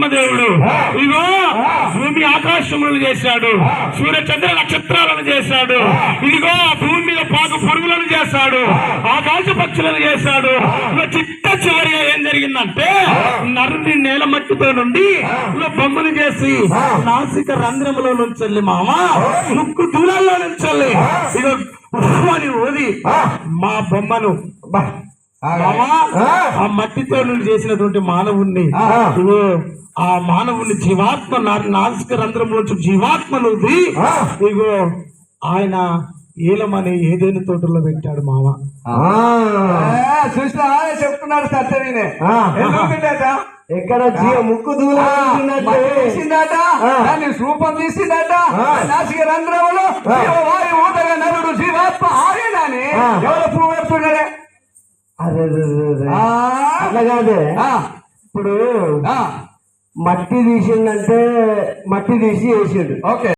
ఆత్మదేవుడు ఇగో భూమి ఆకాశములను చేశాడు. సూర్య చంద్ర నక్షత్రాలను చేశాడు. ఇదిగో భూమి మీద పాకు పురుగులను చేశాడు. ఆకాశ పక్షులను చేశాడు. చిట్ట చివరిగా ఏం జరిగిందంటే నరుని నేల మట్టితో నుండి ఇగో బొమ్మను చేసి నాసిక రంధ్రములో నుంచి మామ ముక్కు దూరాల్లో నుంచి ఉఫ్ అని ఊది మా బొమ్మను. ఆ. మట్టితో నుండి చేసినటువంటి మానవుణ్ణి ఆ. మానవుని జీవాత్మ నా- నాసిక రంధ్రంలోంచి జీవాత్మను. ఇదిగో ఆయన ఏలమని ఏదైనా తోటలో పెట్టాడు మామ ఆ. చూసినా చెప్తున్నాడు. ఎందుకంటే ఎక్కడ జీవ ముక్కు దూరం తీసిందట ఆ. దాన్ని రూపం తీసిందట. నాసిక రంధ్రములు ఆ. వాయు ఊతగా నరుడు జీవాత్మ ఆయనని ఆ. ఎవరు ప్రూవ్ చేస్తున్నాడే అదే అదే. ఇప్పుడు ఆ. మట్టి తీసిండంటే మట్టి తీసి వేసిండు. ఓకే.